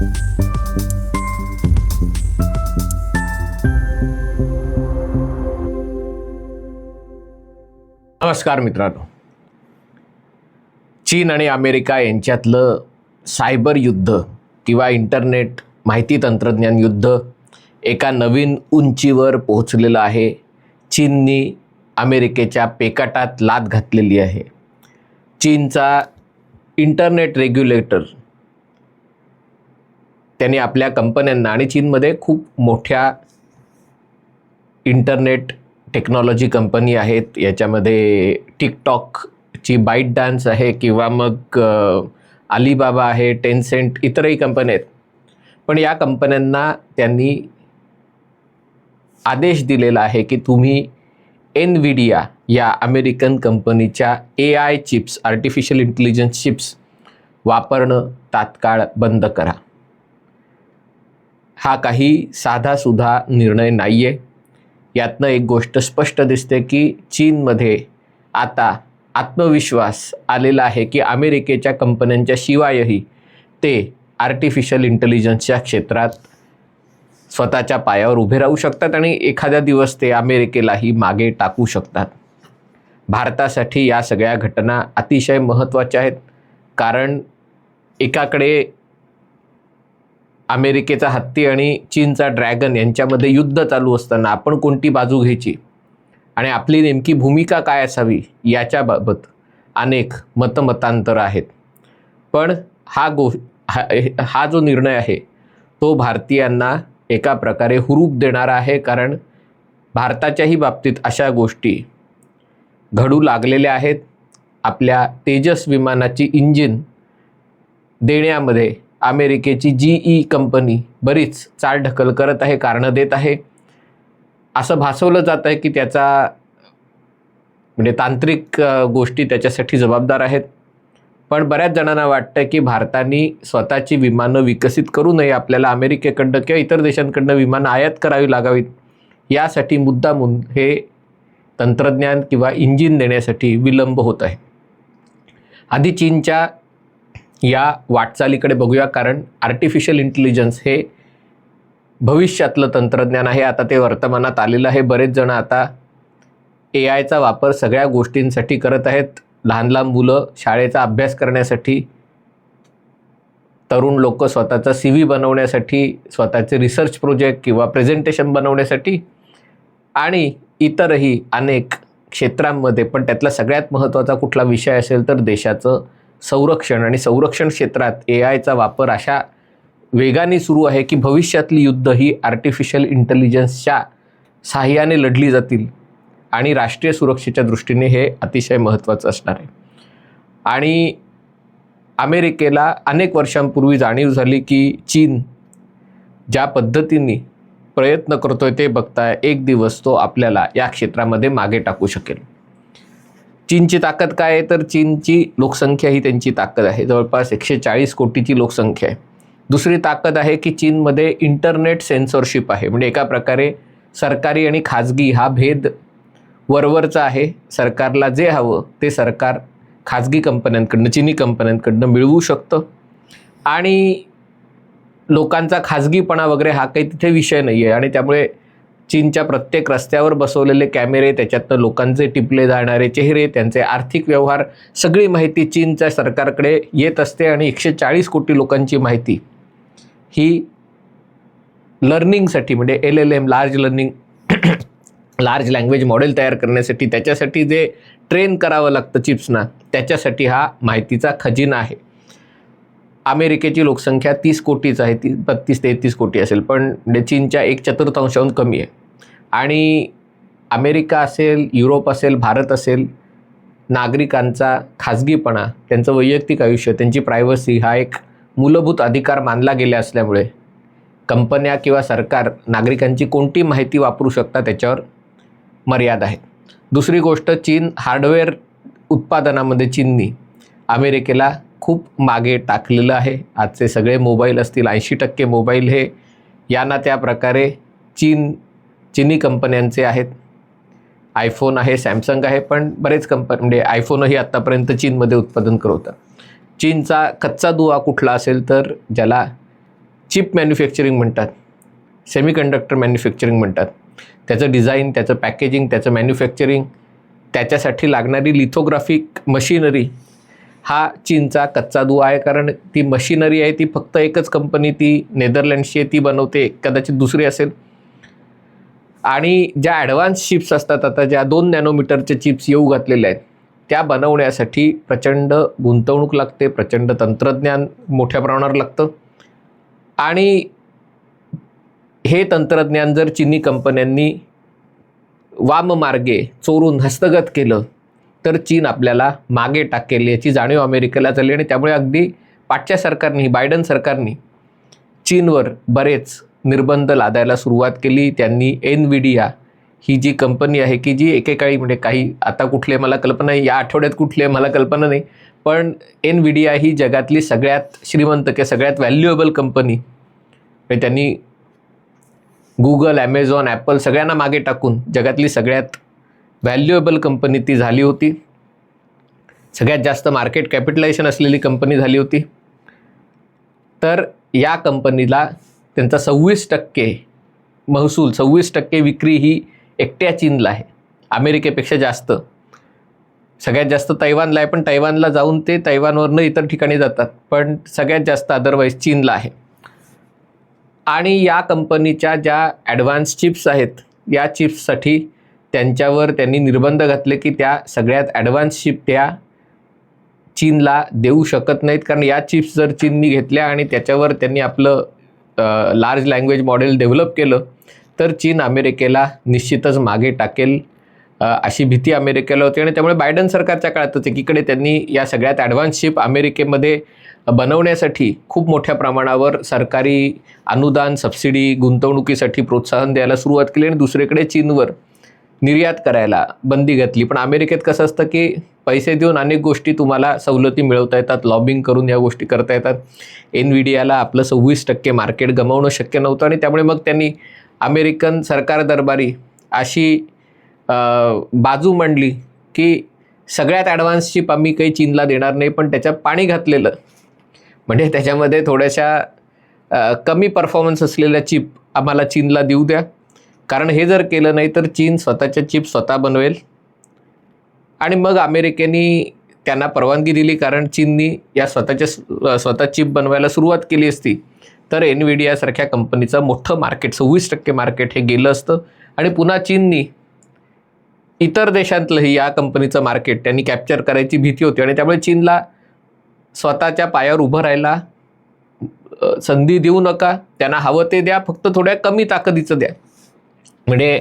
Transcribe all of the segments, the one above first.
नमस्कार मित्रांनो. चीन आणि अमेरिका यांच्यातलं सायबर युद्ध किंवा इंटरनेट माहिती तंत्रज्ञान युद्ध एका नवीन उंचीवर पोहोचलेलं आहे. चीननी अमेरिकेच्या पेकाटात लाद घातलेली आहे. चीनचा इंटरनेट रेग्युलेटर त्यांनी आपल्या कंपन्यांना आणि चीनमध्ये खूप मोठ्या इंटरनेट टेक्नॉलॉजी कंपनी आहेत. याच्यामध्ये टिकटॉकची बाईट डान्स आहे किंवा मग अलिबाबा आहे टेनसेंट इतरही कंपन्या आहेत. पण या कंपन्यांना त्यांनी आदेश दिलेला आहे की तुम्ही एनविडिया या अमेरिकन कंपनीच्या A I chips artificial intelligence chips वापरणं तात्काळ बंद करा. हा काही साधासुधा निर्णय नाही आहे यातनं एक गोष्ट स्पष्ट दिसते की चीनमध्ये आता आत्मविश्वास आलेला आहे की अमेरिकेच्या कंपन्यांच्या शिवायही ते आर्टिफिशियल इंटेलिजन्सच्या क्षेत्रात स्वतःच्या पायावर उभे राहू शकतात आणि एखाद्या दिवस ते अमेरिकेलाही मागे टाकू शकतात. भारतासाठी या सगळ्या घटना अतिशय महत्त्वाच्या आहेत. कारण एकाकडे अमेरिकेचा हत्ती आणि चीनचा ड्रॅगन यांच्यामध्ये युद्ध चालू असताना आपण कोणती बाजू घ्यायची? आणि आपली नेमकी भूमिका काय असावी याच्याबाबत अनेक मतमतांतर आहेत. पण हा गो हा हा जो निर्णय आहे तो भारतीयांना एका प्रकारे हुरूप देणारा आहे कारण भारताच्याही बाबतीत अशा गोष्टी घडू लागलेल्या आहेत. आपल्या तेजस विमानाची इंजिन देण्यामध्ये अमेरिकेची जी ई कंपनी बरीच चालढकल करत आहे कारणं देत आहे. असं भासवलं जात आहे की त्याचा म्हणजे तांत्रिक गोष्टी त्याच्यासाठी जबाबदार आहेत. पण बऱ्याच जणांना वाटतं की भारताने स्वतःची विमानं विकसित करू नये आपल्याला अमेरिकेकडनं किंवा इतर देशांकडनं विमानं आयात करावी लागावीत. यासाठी मुद्दामून हे तंत्रज्ञान किंवा इंजिन देण्यासाठी विलंब होत आहे. आधी चीनच्या या वाटचालीकडे बघूया कारण आर्टिफिशियल इंटेलिजन्स हे भविष्यातलं तंत्रज्ञान आहे. आता ते वर्तमानात आलेलं आहे. बरेच जण आता ए आयचा वापर सगळ्या गोष्टींसाठी करत आहेत. लहान लहान मुलं शाळेचा अभ्यास करण्यासाठी तरुण लोक स्वतःचा सी व्ही बनवण्यासाठी स्वतःचे रिसर्च प्रोजेक्ट किंवा प्रेझेंटेशन बनवण्यासाठी आणि इतरही अनेक क्षेत्रांमध्ये. पण त्यातला सगळ्यात महत्त्वाचा कुठला विषय असेल तर देशाचं संरक्षण आणि संरक्षण क्षेत्रात ए आयचा वापर अशा वेगाने सुरू आहे की भविष्यातली युद्ध ही आर्टिफिशियल इंटेलिजन्सच्या सहाय्याने लढली जातील आणि राष्ट्रीय सुरक्षेच्या दृष्टीने हे अतिशय महत्त्वाचं असणार आहे. आणि अमेरिकेला अनेक वर्षांपूर्वी जाणीव झाली की चीन ज्या पद्धतीने प्रयत्न करतोय ते बघता एक दिवस तो आपल्याला या क्षेत्रामध्ये मागे टाकू शकेल. चीनची ताकद काय आहे? तर चीनची लोकसंख्या ही त्यांची ताकद आहे. जवळपास एकशे चाळीस कोटीची लोकसंख्या आहे. दुसरी ताकद आहे की चीनमध्ये इंटरनेट सेन्सॉरशिप आहे. म्हणजे एका प्रकारे सरकारी आणि खाजगी हा भेद वरवरचा आहे. सरकारला जे हवं ते सरकार खाजगी कंपन्यांकडनं चिनी कंपन्यांकडनं मिळवू शकतं. आणि लोकांचा खाजगीपणा वगैरे हा काही तिथे विषय नाही आहे आणि त्यामुळे चीनच्या प्रत्येक रस्त्यावर बसवलेले कॅमेरे त्याच्यातनं लोकांचे टिपले जाणारे चेहरे त्यांचे आर्थिक व्यवहार सगळी माहिती चीनच्या सरकारकडे येत असते आणि एकशे चाळीस कोटी लोकांची माहिती ही लर्निंगसाठी म्हणजे L L M large learning large language model तयार करण्यासाठी त्याच्यासाठी जे ट्रेन करावं लागतं चिप्सना त्याच्यासाठी हा माहितीचा खजिना आहे. अमेरिकेची लोकसंख्या तीस कोटीच आहे ती बत्तीस तेहतीस कोटी असेल पण चीनच्या एक चतुर्थांशाहून कमी आहे. आणि अमेरिका असेल युरोप असेल भारत असेल नागरिकांचा खाजगीपणा त्यांचं वैयक्तिक आयुष्य त्यांची प्रायव्हसी हा एक मूलभूत अधिकार मानला गेला असल्यामुळे कंपन्या किंवा सरकार नागरिकांची कोणती माहिती वापरू शकता त्याच्यावर मर्यादा आहे दुसरी गोष्ट चीन हार्डवेअर उत्पादनामध्ये चीननी अमेरिकेला खूप मागे टाकलेलं आहे. आजचे सगळे मोबाईल असतील ऐंशी टक्के मोबाईल हे यांना त्या प्रकारे चीन चिनी कंपन्यांचे आहेत. आयफोन आहे सॅमसंग आहे पण बरेच कंपनी म्हणजे आयफोनही आत्तापर्यंत चीनमध्ये उत्पादन करवतं चीनचा कच्चा दुवा कुठला असेल तर ज्याला चिप मॅन्युफॅक्चरिंग म्हणतात सेमी कंडक्टर मॅन्युफॅक्चरिंग म्हणतात. त्याचं डिझाईन त्याचं पॅकेजिंग त्याचं मॅन्युफॅक्चरिंग त्याच्यासाठी लागणारी लिथोग्राफिक मशिनरी हा चीनचा कच्चा दुवा आहे कारण ती मशिनरी आहे ती फक्त एकच कंपनी ती नेदरलँडची आहे ती बनवते कदाचित दुसरी असेल. आणि ज्या ॲडव्हान्स चिप्स असतात आता ज्या दोन नॅनोमीटरचे चिप्स येऊ घातलेल्या आहेत त्या बनवण्यासाठी प्रचंड गुंतवणूक लागते प्रचंड तंत्रज्ञान मोठ्या प्रमाणावर लागतं. आणि हे तंत्रज्ञान जर चिनी कंपन्यांनी वाममार्गे चोरून हस्तगत केलं तर चीन आपल्याला मागे टाकेल याची जाणीव अमेरिकेला झाली आणि त्यामुळे अगदी पाठच्या सरकारनी बायडन सरकारनी चीनवर बरेच निर्बंध लादायला सुरुवात केली. त्यांनी एनविडिया ही जी कंपनी आहे की जी एकेकाळी म्हणजे काही आता कुठले मला कल्पना नाही या आठवड्यात कुठले मला कल्पना नाही पण एनविडिया ही जगातली सगळ्यात श्रीमंत किंवा सगळ्यात व्हॅल्युएबल कंपनी. म्हणजे त्यांनी गुगल ॲमेझॉन ॲपल सगळ्यांना मागे टाकून जगातली सगळ्यात व्हॅल्युएबल कंपनी ती झाली होती. सगळ्यात जास्त मार्केट कॅपिटलायझेशन असलेली कंपनी झाली होती. तर या कंपनीला त्यांचा सव्वीस टक्के महसूल सव्वीस टक्के विक्री ही एकट्या चीनला आहे. अमेरिकेपेक्षा जास्त. सगळ्यात जास्त तैवानला आहे पण तैवानला जाऊन ते तैवानवरनं इतर ठिकाणी जातात. पण सगळ्यात जास्त अदरवाईज चीनला आहे. आणि या कंपनीच्या ज्या ॲडव्हान्स चिप्स आहेत या चिप्ससाठी त्यांच्यावर त्यांनी निर्बंध घातले की त्या सगळ्यात ॲडव्हान्स चिप त्या चीनला देऊ शकत नाहीत. कारण या चिप्स जर चीननी घेतल्या आणि त्याच्यावर त्यांनी आपलं लार्ज लँग्वेज मॉडेल डेव्हलप केलं तर चीन अमेरिकेला निश्चितच मागे टाकेल अशी भीती अमेरिकेला होती. आणि त्यामुळे बायडन सरकारच्या काळातच एकीकडे त्यांनी या सगळ्यात ॲडव्हान्स शिप अमेरिकेमध्ये बनवण्यासाठी खूप मोठ्या प्रमाणावर सरकारी अनुदान सबसिडी गुंतवणुकीसाठी प्रोत्साहन द्यायला सुरुवात केली आणि दुसरीकडे चीनवर निर्यात करायला बंदी घातली. पण अमेरिकेत कसं असतं की पैसे देऊन अनेक गोष्टी तुम्हाला सवलती मिळवता येतात लॉबिंग करून या गोष्टी करता येतात. एनव्हीडियाला आपलं सव्वीस टक्के मार्केट गमावणं शक्य नव्हतं आणि त्यामुळे मग त्यांनी अमेरिकन सरकार दरबारी अशी बाजू मांडली की सगळ्यात ॲडव्हान्स चिप आम्ही काही चीनला देणार नाही पण त्याच्यात पाणी घातलेलं. म्हणजे त्याच्यामध्ये थोड्याशा कमी परफॉर्मन्स असलेल्या चिप आम्हाला चीनला देऊ द्या. कारण हे जर केलं नाही तर चीन स्वतःच्या चिप स्वतः बनवेल. आणि मग अमेरिकेने त्यांना परवानगी दिली कारण चीननी या स्वतःच्या स्वतः चिप बनवायला सुरुवात केली असती. तर एनविडियासारख्या कंपनीचं मोठं मार्केट सव्वीस टक्के मार्केट हे गेलं असतं. आणि पुन्हा चीननी इतर देशांतलंही या कंपनीचं मार्केट त्यांनी कॅप्चर करायची भीती होती. आणि त्यामुळे चीनला स्वतःच्या पायावर उभं राहायला संधी देऊ नका. त्यांना हवं ते द्या. फक्त थोड्या कमी ताकदीचं द्या. म्हणजे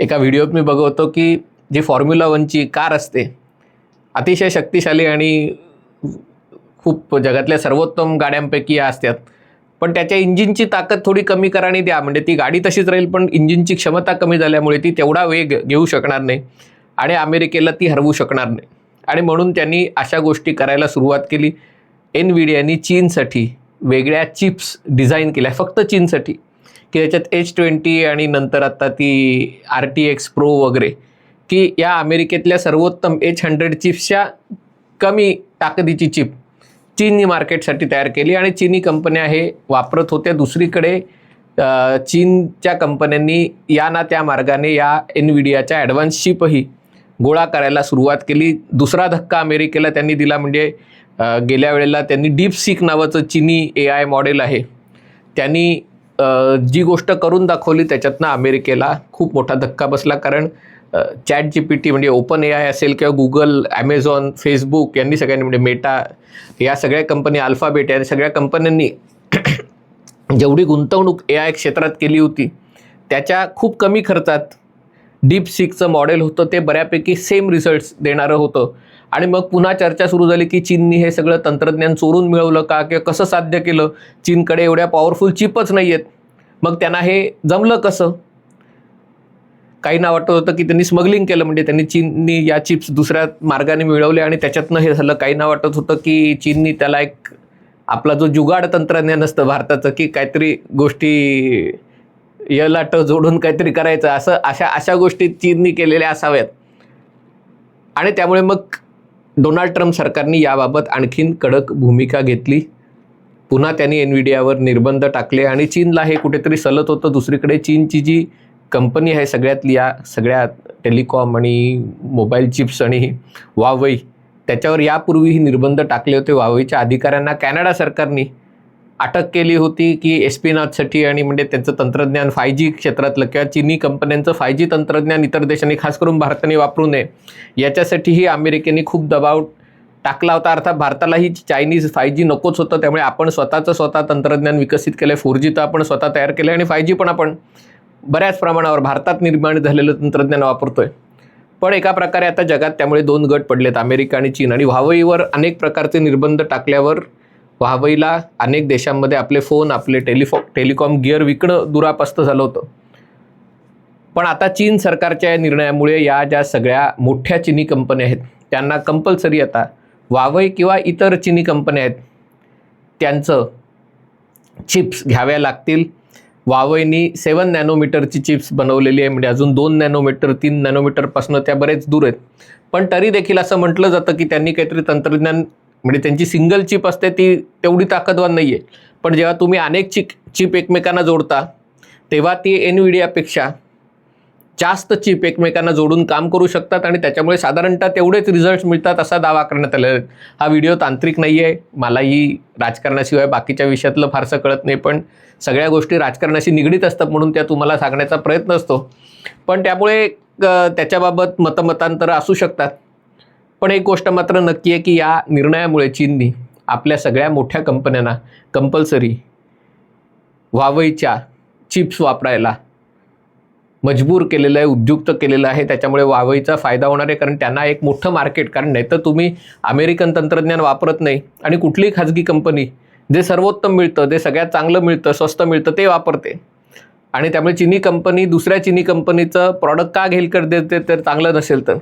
एका व्हिडिओत मी बघवतो की जी फॉर्म्युला वनची कार असते अतिशय शक्तिशाली आणि खूप जगातल्या सर्वोत्तम गाड्यांपैकी या असतात. पण त्याच्या इंजिनची ताकद थोडी कमी कराने द्या म्हणजे ती गाडी तशीच राहील पण इंजिनची क्षमता कमी झाल्यामुळे ती तेवढा वेग घेऊ शकणार नाही आणि अमेरिकेला ती हरवू शकणार नाही. आणि म्हणून त्यांनी अशा गोष्टी करायला सुरुवात केली. एनविडियानी चीनसाठी वेगळ्या चिप्स डिझाईन केल्या फक्त चीनसाठी. की त्याच्यात एच ट्वेंटी आणि नंतर आता ती आर टी एक्स प्रो वगैरे की या अमेरिकेतल्या सर्वोत्तम एच हंड्रेड चिप्सच्या कमी ताकदीची चिप चीनी मार्केटसाठी तयार केली आणि चीनी कंपन्या हे वापरत होत्या. दुसरीकडे चीनच्या कंपन्यांनी या ना त्या मार्गाने या एनविडियाच्या ॲडव्हान्स चिपही गोळा करायला सुरुवात केली. दुसरा धक्का अमेरिकेला त्यांनी दिला म्हणजे गेल्या वेळेला त्यांनी डीप सीक नावाचं चीनी ए आय मॉडेल आहे. त्यांनी जी गोष्ट करून दाखवली त्याच्यातनं अमेरिकेला खूप मोठा धक्का बसला. कारण चॅट जी पी टी म्हणजे ओपन ए आय असेल किंवा गुगल ॲमेझॉन फेसबुक यांनी सगळ्यांनी म्हणजे मेटा या सगळ्या कंपनी अल्फाबेट या सगळ्या कंपन्यांनी जेवढी गुंतवणूक ए आय क्षेत्रात केली होती त्याच्या खूप कमी खर्चात डीप सिकचं मॉडेल होतं. ते बऱ्यापैकी सेम रिझल्ट्स देणारं होतं. आणि मग पुन्हा चर्चा सुरू झाली की चीननी हे सगळं तंत्रज्ञान चोरून मिळवलं का किंवा कसं साध्य केलं? चीनकडे एवढ्या पॉवरफुल चिपच नाही आहेत मग त्यांना हे जमलं कसं? काहींना वाटत होतं की त्यांनी स्मगलिंग केलं म्हणजे त्यांनी चीननी या चिप्स दुसऱ्या मार्गाने मिळवले आणि त्याच्यातनं हे झालं. काहींना वाटत होतं की चीननी त्याला एक आपला जो जुगाड तंत्रज्ञान असतं भारताचं की काहीतरी गोष्टी यलाट जोडून काहीतरी करायचं असं अशा अशा गोष्टी चीननी केलेल्या असाव्यात. आणि त्यामुळे मग डोनाल्ड ट्रम्प सरकारने याबाबत आणखीन कडक भूमिका घेतली. पुन्हा त्यांनी एनविडियावर निर्बंध टाकले आणि चीनला हे कुठेतरी सलत होतं. दुसरीकडे चीनची जी कंपनी आहे सगळ्यातली या सगळ्या टेलिकॉम आणि मोबाईल चिप्स आणि वावई त्याच्यावर यापूर्वीही निर्बंध टाकले होते. वावईच्या अधिकाऱ्यांना कॅनडा सरकारने अटक केली होती की एस पी नॉटसाठी आणि म्हणजे त्यांचं तंत्रज्ञान फाय जी क्षेत्रातलं किंवा चिनी कंपन्यांचं फाय जी तंत्रज्ञान इतर देशांनी खास करून भारताने वापरू नये. याच्यासाठीही अमेरिकेने खूप दबाव टाकला होता. अर्थात भारतालाही चायनीज फाय जी नकोच होतं. त्यामुळे आपण स्वतःचं स्वतः तंत्रज्ञान विकसित केलं आहे फोर जी तर आपण स्वतः तयार केलं आहे आणि फाय जी पण आपण बऱ्याच प्रमाणावर भारतात निर्माण झालेलं तंत्रज्ञान वापरतोय. पण एका प्रकारे आता जगात त्यामुळे दोन गट पडलेत. अमेरिका आणि चीन. आणि व्हावईवर अनेक प्रकारचे निर्बंध टाकल्यावर व्हावईला अनेक देशांमध्ये आपले फोन आपले टेलिफो टेलिकॉम गिअर विकणं दुरापस्त झालं होतं. पण आता चीन सरकारच्या या निर्णयामुळे या ज्या सगळ्या मोठ्या चिनी कंपन्या आहेत त्यांना कंपल्सरी आता वावई किंवा इतर चिनी कंपन्या आहेत त्यांचं चिप्स घ्याव्या लागतील. वावईनी सेवन नॅनोमीटरची चिप्स बनवलेली आहे म्हणजे अजून दोन नॅनोमीटर तीन नॅनोमीटरपासून त्या बरेच दूर आहेत. पण तरी देखील असं म्हटलं जातं की त्यांनी काहीतरी तंत्रज्ञान म्हणजे त्यांची सिंगल चिप असते ती तेवढी ताकदवान नाही आहे पण जेव्हा तुम्ही अनेक चिक चिप एकमेकांना जोडता तेव्हा ती एनविडियापेक्षा जास्त चिप एकमेकांना जोडून काम करू शकतात आणि त्याच्यामुळे साधारणतः तेवढेच रिझल्ट मिळतात असा दावा करण्यात आलेला आहे. हा व्हिडिओ तांत्रिक नाही आहे मलाही राजकारणाशिवाय बाकीच्या विषयातलं फारसं कळत नाही पण सगळ्या गोष्टी राजकारणाशी निगडीत असतात म्हणून त्या तुम्हाला सांगण्याचा प्रयत्न असतो. पण त्यामुळे त्याच्याबाबत मतमतांतरं असू शकतात. पण एक गोष्ट मात्र नक्की आहे की या निर्णयामुळे चीननी आपल्या सगळ्या मोठ्या कंपन्यांना कंपल्सरी वावईच्या चिप्स वापरायला मजबूर केलेलं आहे उद्युक्त केलेलं आहे. त्याच्यामुळे वावईचा फायदा होणार आहे कारण त्यांना एक मोठं मार्केट कारण नाही तर तुम्ही अमेरिकन तंत्रज्ञान वापरत नाही आणि कुठलीही खाजगी कंपनी जे सर्वोत्तम मिळतं जे सगळ्यात चांगलं मिळतं स्वस्त मिळतं ते वापरते. आणि त्यामुळे चिनी कंपनी दुसऱ्या चिनी कंपनीचं प्रॉडक्ट का घेल कर देते तर चांगलं नसेल तर.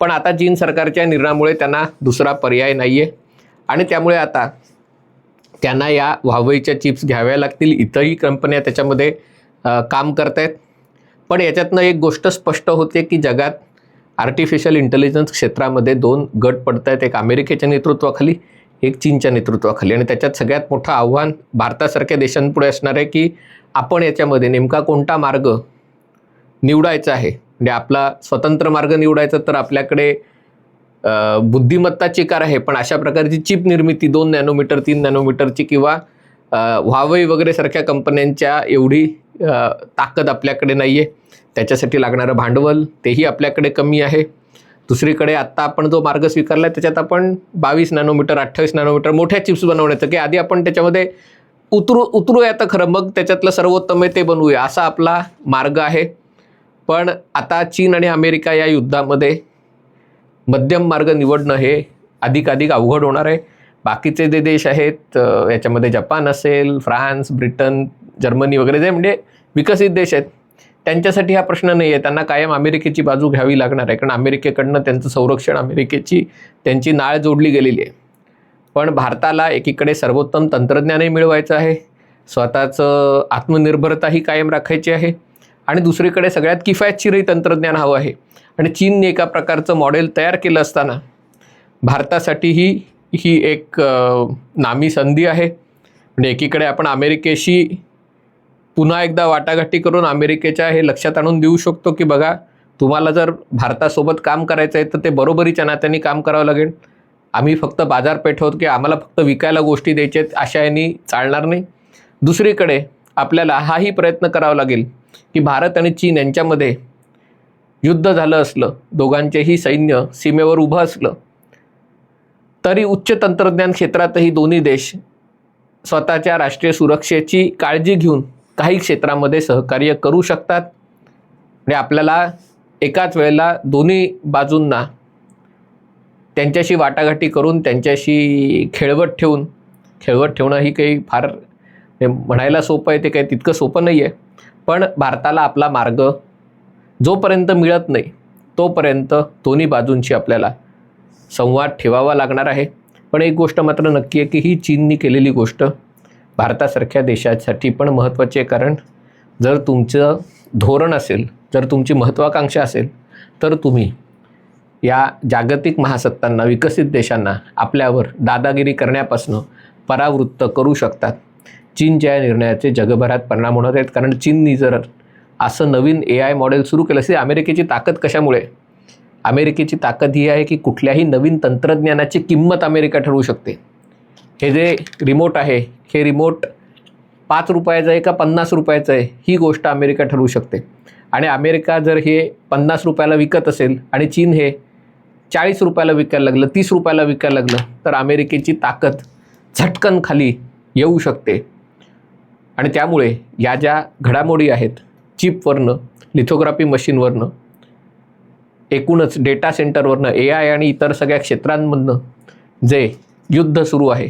पण आता चीन सरकारच्या निर्णयामुळे त्यांना दुसरा पर्याय नाही आहे आणि त्यामुळे आता त्यांना या व्हावईच्या चिप्स घ्याव्या लागतील. इतरही कंपन्या त्याच्यामध्ये काम करत आहेत पण याच्यातनं एक गोष्ट स्पष्ट होते की जगात आर्टिफिशियल इंटेलिजन्स क्षेत्रामध्ये दोन गट पडत आहेत एक अमेरिकेच्या नेतृत्वाखाली एक चीनच्या नेतृत्वाखाली. आणि त्याच्यात सगळ्यात मोठं आव्हान भारतासारख्या देशांपुढे असणार आहे की आपण याच्यामध्ये नेमका कोणता मार्ग निवडायचा आहे? म्हणजे आपला स्वतंत्र मार्ग निवडायचा तर आपल्याकडे बुद्धिमत्ता बुद्धिमत्ताची कार आहे पण अशा प्रकारची चिप निर्मिती दोन नॅनोमीटर तीन नॅनोमीटरची किंवा व्हावई वगैरे सारख्या कंपन्यांच्या एवढी ताकद आपल्याकडे नाही आहे त्याच्यासाठी लागणारं भांडवल तेही आपल्याकडे कमी आहे. दुसरीकडे आत्ता आपण जो मार्ग स्वीकारला त्याच्यात आपण बावीस नॅनोमीटर अठ्ठावीस नॅनोमीटर मोठ्या चिप्स बनवण्याचं की आधी आपण त्याच्यामध्ये उतरू उतरूया तर खरं मग त्याच्यातलं सर्वोत्तम आहे ते बनवूया असा आपला मार्ग आहे. पण आता चीन आणि अमेरिका या युद्धामध्ये मध्यम मार्ग निवडणं हे अधिकाधिक अवघड होणार आहे. बाकीचे जे देश आहेत याच्यामध्ये जपान असेल फ्रान्स ब्रिटन जर्मनी वगैरे जे म्हणजे विकसित देश आहेत त्यांच्यासाठी हा प्रश्न नाही आहे. त्यांना कायम अमेरिकेची बाजू घ्यावी लागणार आहे. कारण अमेरिकेकडनं त्यांचं संरक्षण अमेरिकेची त्यांची नाळ जोडली गेलेली आहे. पण भारताला एकीकडे सर्वोत्तम तंत्रज्ञानही मिळवायचं आहे. स्वतःचं आत्मनिर्भरताही कायम राखायची आहे. आणि दुसरीकडे सगळ्यात किफायतशीरही तंत्रज्ञान हवं आहे. आणि चीनने एका प्रकारचं मॉडेल तयार केलं असताना भारतासाठीही ही एक नामी संधी आहे. म्हणजे एकीकडे आपण अमेरिकेशी पुन्हा एकदा वाटाघाटी करून अमेरिकेच्या हे लक्षात आणून देऊ शकतो की बघा तुम्हाला जर भारतासोबत काम करायचं आहे तर ते बरोबरीच्या नात्याने काम करावं लागेल. आम्ही फक्त बाजारपेठ आहोत की आम्हाला फक्त विकायला गोष्टी द्यायच्या आहेत अशा यांनी चालणार नाही. दुसरीकडे आपल्याला हाही प्रयत्न करावा लागेल की भारत आणि चीन यांच्यामध्ये युद्ध झालं असलं दोघांचेही सैन्य सीमेवर उभं असलं तरी उच्च तंत्रज्ञान क्षेत्रातही दोन्ही देश स्वतःच्या राष्ट्रीय सुरक्षेची काळजी घेऊन काही क्षेत्रामध्ये सहकार्य करू शकतात. आणि आपल्याला एकाच वेळेला दोन्ही बाजूंना त्यांच्याशी वाटाघाटी करून त्यांच्याशी खेळवत ठेवून खेळवत ठेवणं ही काही फार हे म्हणायला सोपं आहे ते काही तितकं सोपं नाही आहे पण भारताला आपला मार्ग जोपर्यंत मिळत नाही तोपर्यंत दोन्ही बाजूंशी आपल्याला संवाद ठेवावा लागणार आहे. पण एक गोष्ट मात्र नक्की आहे की ही चीननी केलेली गोष्ट भारतासारख्या देशासाठी पण महत्त्वाची आहे. कारण जर तुमचं धोरण असेल जर तुमची महत्त्वाकांक्षा असेल तर तुम्ही या जागतिक महासत्तांना विकसित देशांना आपल्यावर दादागिरी करण्यापासून परावृत्त करू शकतात. चीनच्या या निर्णयाचे जगभरात परिणाम होणार आहेत. कारण चीननी जर असं नवीन ए आय मॉडेल सुरू केलं असेल अमेरिकेची ताकद कशामुळे? अमेरिकेची ताकद ही आहे की कुठल्याही नवीन तंत्रज्ञानाची किंमत अमेरिका ठरवू शकते. हे जे रिमोट आहे हे रिमोट पाच रुपयाचं आहे का पन्नास रुपयाचं आहे ही गोष्ट अमेरिका ठरवू शकते. आणि अमेरिका जर हे पन्नास रुपयाला विकत असेल आणि चीन हे चाळीस रुपयाला विकायला लागलं तीस रुपयाला विकायला लागलं तर अमेरिकेची ताकद झटकन खाली येऊ शकते. आणि त्यामुळे या ज्या घडामोडी आहेत चिपवरनं लिथोग्राफी मशीनवरनं एकूणच डेटा सेंटरवरनं ए आय आणि इतर सगळ्या क्षेत्रांमधनं जे युद्ध सुरू आहे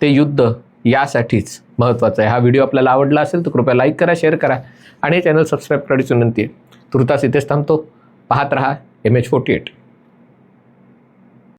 ते युद्ध यासाठीच महत्त्वाचं आहे. हा व्हिडिओ आपल्याला आवडला असेल तर कृपया लाईक करा शेअर करा आणि हे चॅनल सबस्क्राईब करायची विनंती आहे. तुर्तास इथेच थांबतो. पाहत रहा एम एच फोर्टी एट